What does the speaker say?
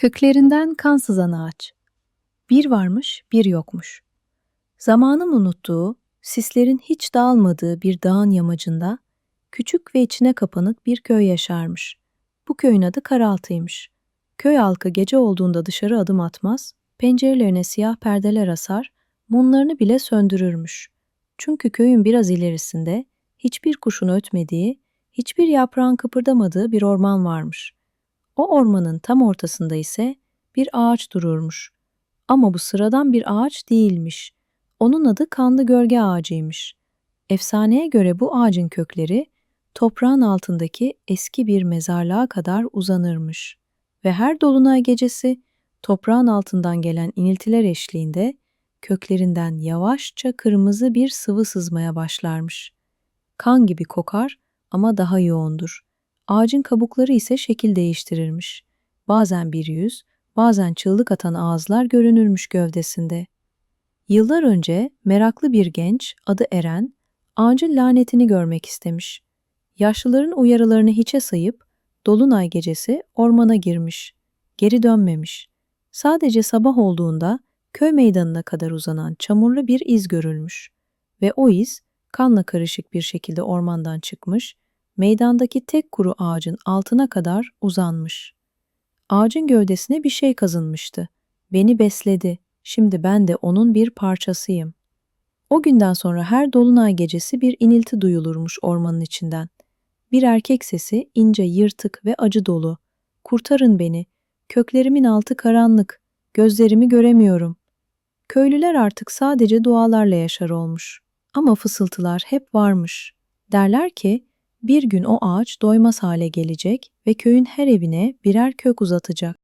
Köklerinden kan sızan ağaç. Bir varmış, bir yokmuş. Zamanın unuttuğu, sislerin hiç dağılmadığı bir dağın yamacında küçük ve içine kapanık bir köy yaşarmış. Bu köyün adı Karaltı'ymış. Köy halkı gece olduğunda dışarı adım atmaz, pencerelerine siyah perdeler asar, mumlarını bile söndürürmüş. Çünkü köyün biraz ilerisinde hiçbir kuşun ötmediği, hiçbir yaprağın kıpırdamadığı bir orman varmış. O ormanın tam ortasında ise bir ağaç dururmuş. Ama bu sıradan bir ağaç değilmiş. Onun adı kanlı gölge ağacıymış. Efsaneye göre bu ağacın kökleri toprağın altındaki eski bir mezarlığa kadar uzanırmış. Ve her dolunay gecesi toprağın altından gelen iniltiler eşliğinde köklerinden yavaşça kırmızı bir sıvı sızmaya başlarmış. Kan gibi kokar ama daha yoğundur. Ağacın kabukları ise şekil değiştirirmiş. Bazen bir yüz, bazen çığlık atan ağızlar görünürmüş gövdesinde. Yıllar önce meraklı bir genç adı Eren, ağacın lanetini görmek istemiş. Yaşlıların uyarılarını hiçe sayıp dolunay gecesi ormana girmiş. Geri dönmemiş. Sadece sabah olduğunda köy meydanına kadar uzanan çamurlu bir iz görülmüş ve o iz kanla karışık bir şekilde ormandan çıkmış, meydandaki tek kuru ağacın altına kadar uzanmış. Ağacın gövdesine bir şey kazınmıştı. Beni besledi. Şimdi ben de onun bir parçasıyım. O günden sonra her dolunay gecesi bir inilti duyulurmuş ormanın içinden. Bir erkek sesi ince, yırtık ve acı dolu. Kurtarın beni. Köklerimin altı karanlık. Gözlerimi göremiyorum. Köylüler artık sadece dualarla yaşar olmuş. Ama fısıltılar hep varmış. Derler ki bir gün o ağaç doymaz hale gelecek ve köyün her evine birer kök uzatacak.